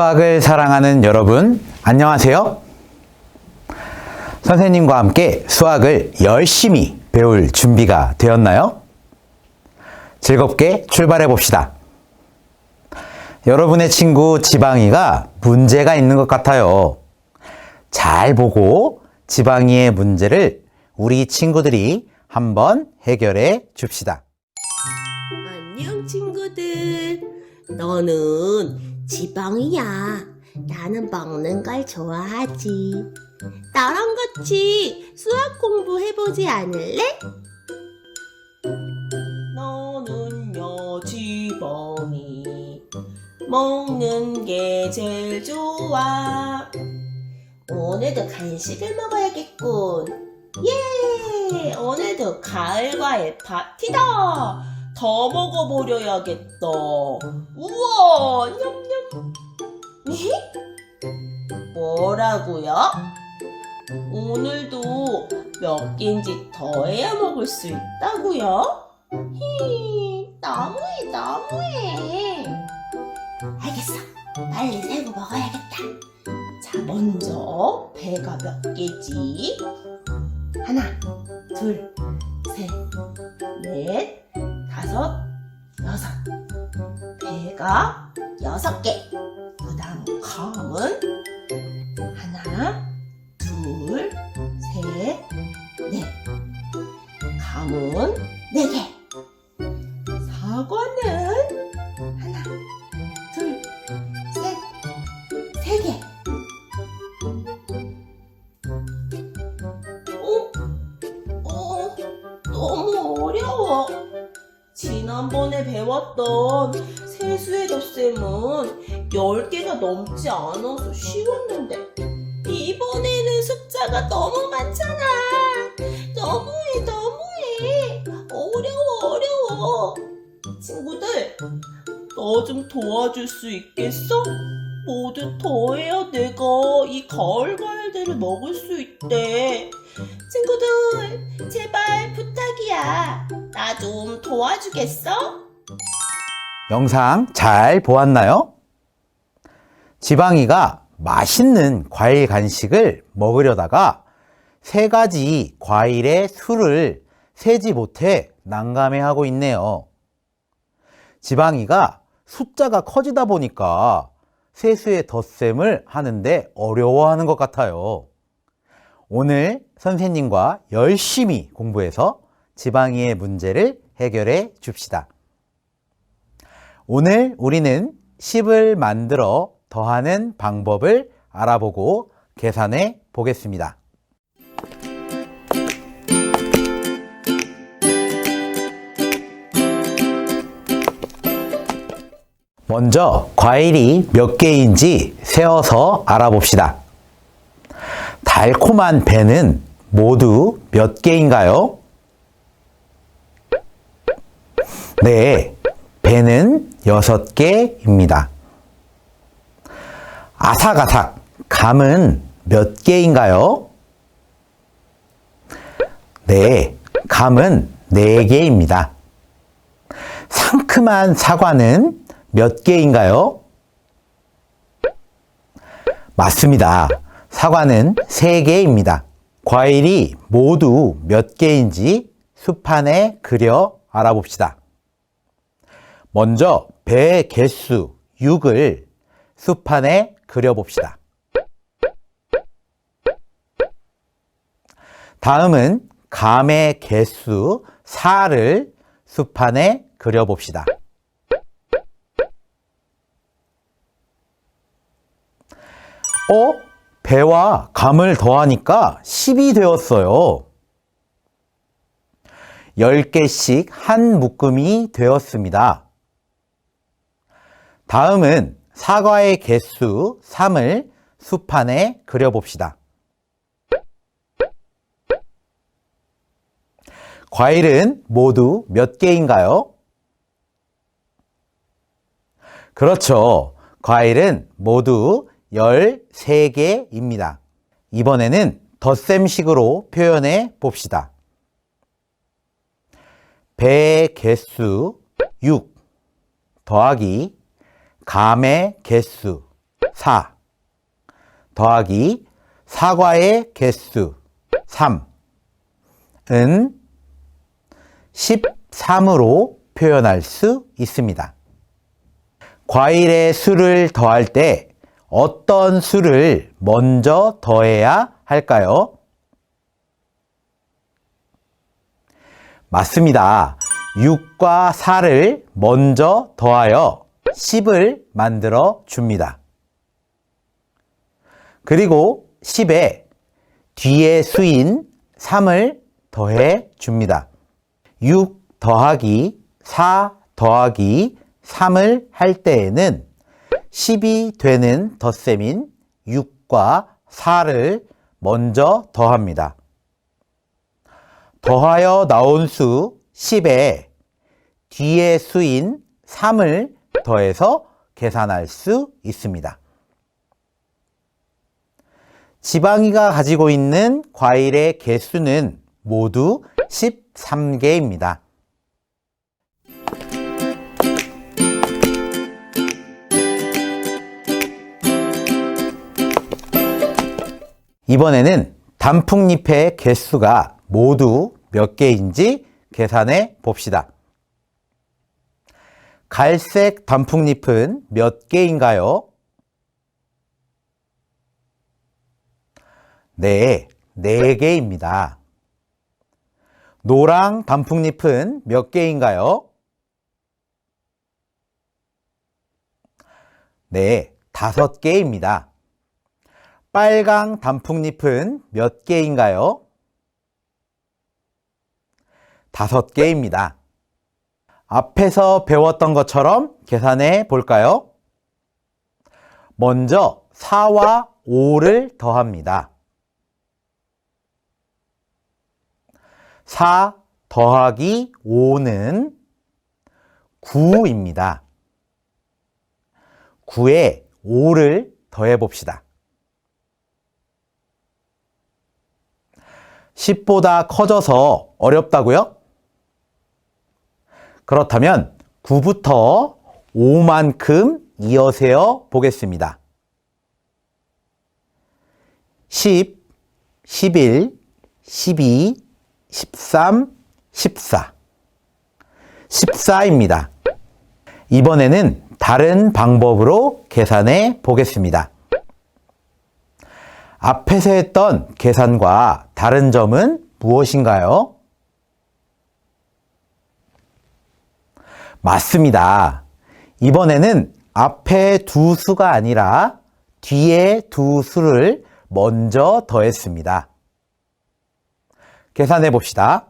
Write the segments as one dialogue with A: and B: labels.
A: 수학을 사랑하는 여러분, 안녕하세요. 선생님과 함께 수학을 열심히 배울 준비가 되었나요? 즐겁게 출발해 봅시다. 여러분의 친구 지방이가 문제가 있는 것 같아요. 잘 보고 지방이의 문제를 우리 친구들이 한번 해결해 줍시다.
B: 안녕 친구들. 너는 지방이야. 나는 먹는 걸 좋아하지. 나랑 같이 수학 공부해보지 않을래? 너는요 지방이 먹는 게 제일 좋아. 오늘도 간식을 먹어야겠군. 예! 오늘도 가을과의 파티다! 더 먹어버려야겠다. 우와! 냠냠! 에? 뭐라고요? 오늘도 몇 개인지 더 해야 먹을 수 있다고요? 히, 너무해, 너무해. 알겠어. 빨리 세고 먹어야겠다. 자, 먼저 배가 몇 개지? 하나, 둘, 셋, 넷, 다섯, 여섯. 배가 여섯 개. 그 다음 감은 하나, 둘, 셋, 넷. 감은 네 개. 사과는 하나, 둘, 셋, 세 개. 어? 어, 너무 어려워. 지난번에 배웠던 세수의 덧셈은 10개가 넘지 않아서 쉬웠는데 이번에는 숫자가 너무 많잖아. 너무해, 너무해. 어려워, 어려워. 친구들, 너 좀 도와줄 수 있겠어? 모두 더해야 내가 이 가을 과일들을 먹을 수 있대. 친구들, 제발 부탁이야. 나 좀 도와주겠어?
A: 영상 잘 보았나요? 지방이가 맛있는 과일 간식을 먹으려다가 세 가지 과일의 수를 세지 못해 난감해하고 있네요. 지방이가 숫자가 커지다 보니까 세수의 덧셈을 하는데 어려워하는 것 같아요. 오늘 선생님과 열심히 공부해서 지방이의 문제를 해결해 줍시다. 오늘 우리는 10을 만들어 더하는 방법을 알아보고 계산해 보겠습니다. 먼저 과일이 몇 개인지 세어서 알아봅시다. 달콤한 배는 모두 몇 개인가요? 네, 배는 여섯 개입니다. 아삭아삭, 감은 몇 개인가요? 네, 감은 네 개입니다. 상큼한 사과는 몇 개인가요? 맞습니다. 사과는 세 개입니다. 과일이 모두 몇 개인지 수판에 그려 알아봅시다. 먼저 배의 개수 6을 수판에 그려봅시다. 다음은 감의 개수 4를 수판에 그려봅시다. 어? 배와 감을 더하니까 10이 되었어요. 10개씩 한 묶음이 되었습니다. 다음은 사과의 개수 3을 수판에 그려봅시다. 과일은 모두 몇 개인가요? 그렇죠. 과일은 모두 13개입니다. 이번에는 덧셈식으로 표현해 봅시다. 배의 개수 6 더하기 감의 개수 4 더하기 사과의 개수 3은 13으로 표현할 수 있습니다. 과일의 수를 더할 때 어떤 수를 먼저 더해야 할까요? 맞습니다. 6과 4를 먼저 더하여 10을 만들어 줍니다. 그리고 10에 뒤에 수인 3을 더해 줍니다. 6 더하기 4 더하기 3을 할 때에는 10이 되는 덧셈인 6과 4를 먼저 더합니다. 더하여 나온 수 10에 뒤에 수인 3을 더해서 계산할 수 있습니다. 지방이가 가지고 있는 과일의 개수는 모두 13개입니다. 이번에는 단풍잎의 개수가 모두 몇 개인지 계산해 봅시다. 갈색 단풍잎은 몇 개인가요? 네, 네 개입니다. 노랑 단풍잎은 몇 개인가요? 네, 다섯 개입니다. 빨강 단풍잎은 몇 개인가요? 다섯 개입니다. 앞에서 배웠던 것처럼 계산해 볼까요? 먼저 4와 5를 더합니다. 4 더하기 5는 9입니다. 9에 5를 더해 봅시다. 10보다 커져서 어렵다고요? 그렇다면 9부터 5만큼 이어세어 보겠습니다. 10, 11, 12, 13, 14. 14입니다. 이번에는 다른 방법으로 계산해 보겠습니다. 앞에서 했던 계산과 다른 점은 무엇인가요? 맞습니다. 이번에는 앞에 두 수가 아니라 뒤에 두 수를 먼저 더했습니다. 계산해 봅시다.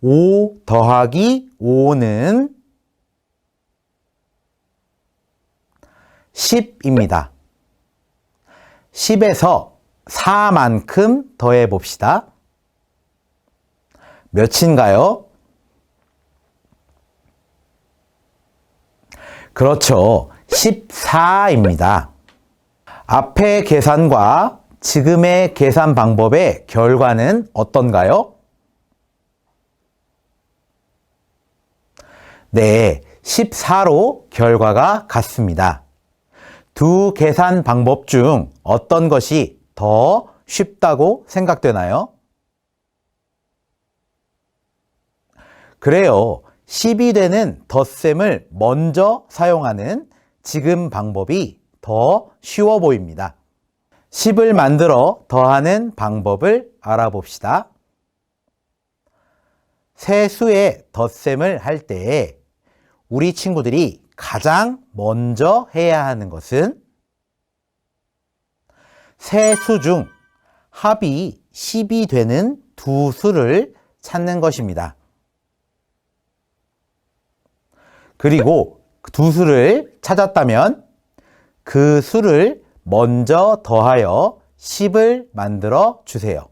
A: 5 더하기 5는 10입니다. 10에서 4만큼 더해 봅시다. 몇인가요? 그렇죠. 14입니다. 앞의 계산과 지금의 계산 방법의 결과는 어떤가요? 네, 14로 결과가 같습니다. 두 계산 방법 중 어떤 것이 더 쉽다고 생각되나요? 그래요. 10이 되는 덧셈을 먼저 사용하는 지금 방법이 더 쉬워 보입니다. 10을 만들어 더하는 방법을 알아봅시다. 세 수의 덧셈을 할때 우리 친구들이 가장 먼저 해야 하는 것은 세 수 중 합이 10이 되는 두 수를 찾는 것입니다. 그리고 두 수를 찾았다면 그 수를 먼저 더하여 10을 만들어 주세요.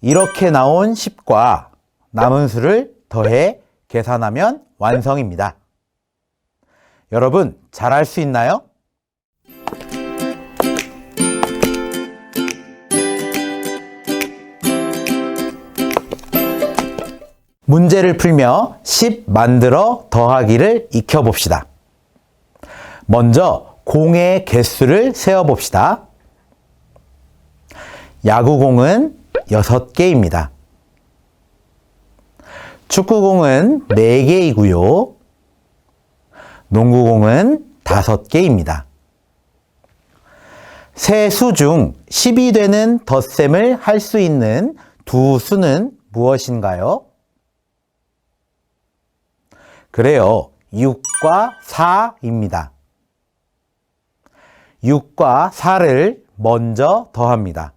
A: 이렇게 나온 10과 남은 수를 더해 계산하면 완성입니다. 여러분, 잘 할 수 있나요? 문제를 풀며 10 만들어 더하기를 익혀봅시다. 먼저 공의 개수를 세어봅시다. 야구공은 6개입니다. 축구공은 4개이고요. 농구공은 5개입니다. 세 수 중 10이 되는 덧셈을 할 수 있는 두 수는 무엇인가요? 그래요. 6과 4입니다. 6과 4를 먼저 더합니다.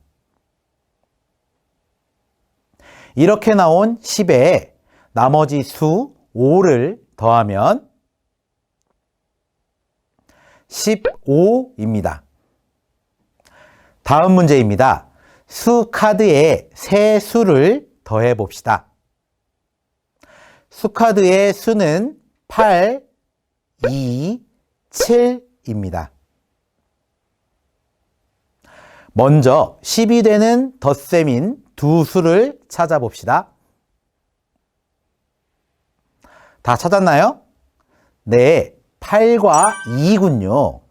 A: 이렇게 나온 10에 나머지 수 5를 더하면 15입니다. 다음 문제입니다. 수 카드에 세 수를 더해 봅시다. 수 카드의 수는 8, 2, 7입니다. 먼저 10이 되는 덧셈인 두 수를 찾아봅시다. 다 찾았나요? 네, 8과 2군요.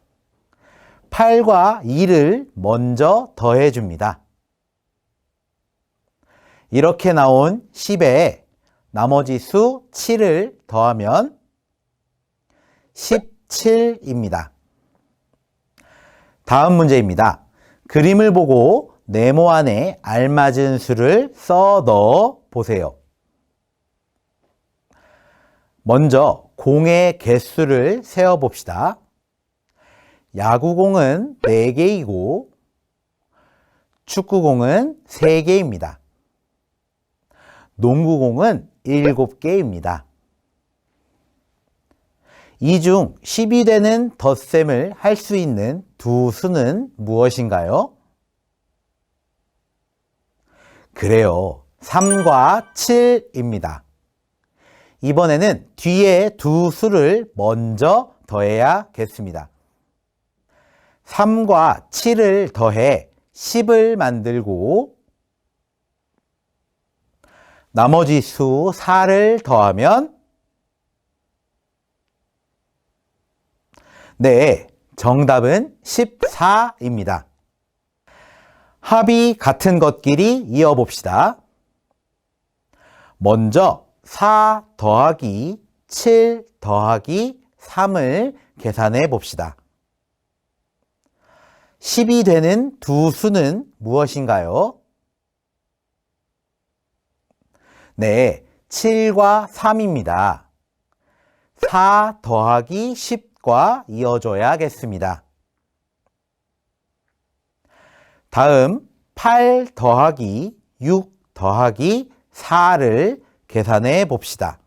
A: 8과 2를 먼저 더해 줍니다. 이렇게 나온 10에 나머지 수 7을 더하면 17입니다. 다음 문제입니다. 그림을 보고 네모 안에 알맞은 수를 써 넣어 보세요. 먼저 공의 개수를 세어 봅시다. 야구공은 4개이고 축구공은 3개입니다. 농구공은 7개입니다. 이 중 10이 되는 덧셈을 할 수 있는 두 수는 무엇인가요? 그래요. 3과 7입니다. 이번에는 뒤에 두 수를 먼저 더해야겠습니다. 3과 7을 더해 10을 만들고 나머지 수 4를 더하면 네, 정답은 14입니다. 합이 같은 것끼리 이어봅시다. 먼저 4 더하기 7 더하기 3을 계산해 봅시다. 10이 되는 두 수는 무엇인가요? 네, 7과 3입니다. 4 더하기 10과 이어줘야겠습니다. 다음 8 더하기 6 더하기 4를 계산해 봅시다.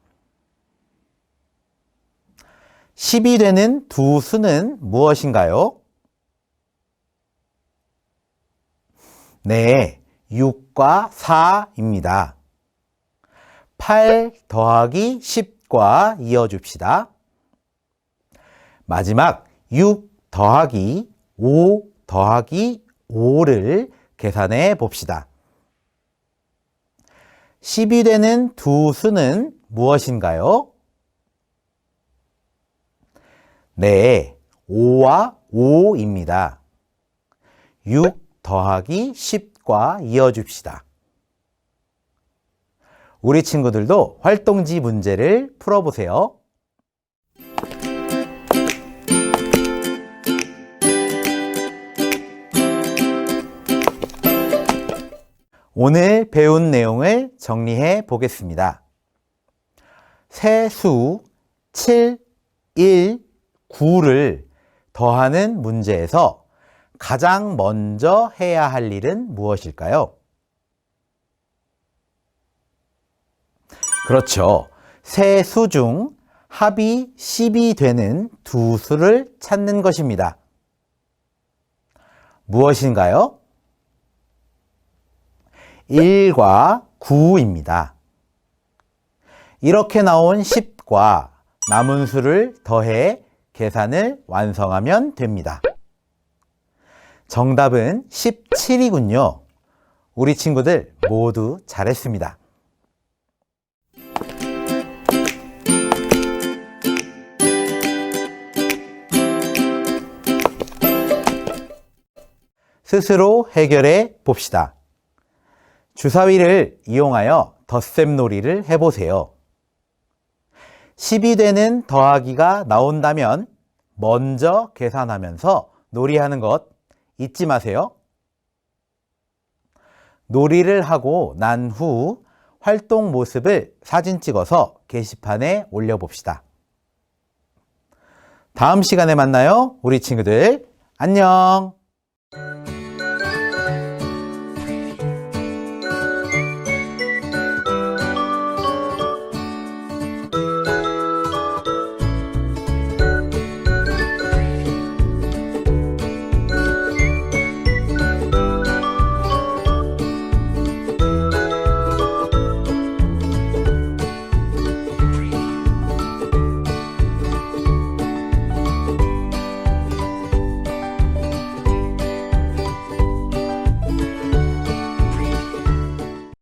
A: 10이 되는 두 수는 무엇인가요? 네, 6과 4입니다. 8 더하기 10과 이어줍시다. 마지막 6 더하기 5 더하기 5를 계산해 봅시다. 10이 되는 두 수는 무엇인가요? 네, 5와 5입니다. 6 더하기 10과 이어줍시다. 우리 친구들도 활동지 문제를 풀어보세요. 오늘 배운 내용을 정리해 보겠습니다. 세수 7, 1, 9를 더하는 문제에서 가장 먼저 해야 할 일은 무엇일까요? 그렇죠. 세 수 중 합이 10이 되는 두 수를 찾는 것입니다. 무엇인가요? 1과 9입니다. 이렇게 나온 10과 남은 수를 더해 계산을 완성하면 됩니다. 정답은 17이군요. 우리 친구들 모두 잘했습니다. 스스로 해결해 봅시다. 주사위를 이용하여 덧셈 놀이를 해보세요. 10이 되는 더하기가 나온다면 먼저 계산하면서 놀이하는 것 잊지 마세요. 놀이를 하고 난 후 활동 모습을 사진 찍어서 게시판에 올려봅시다. 다음 시간에 만나요. 우리 친구들. 안녕.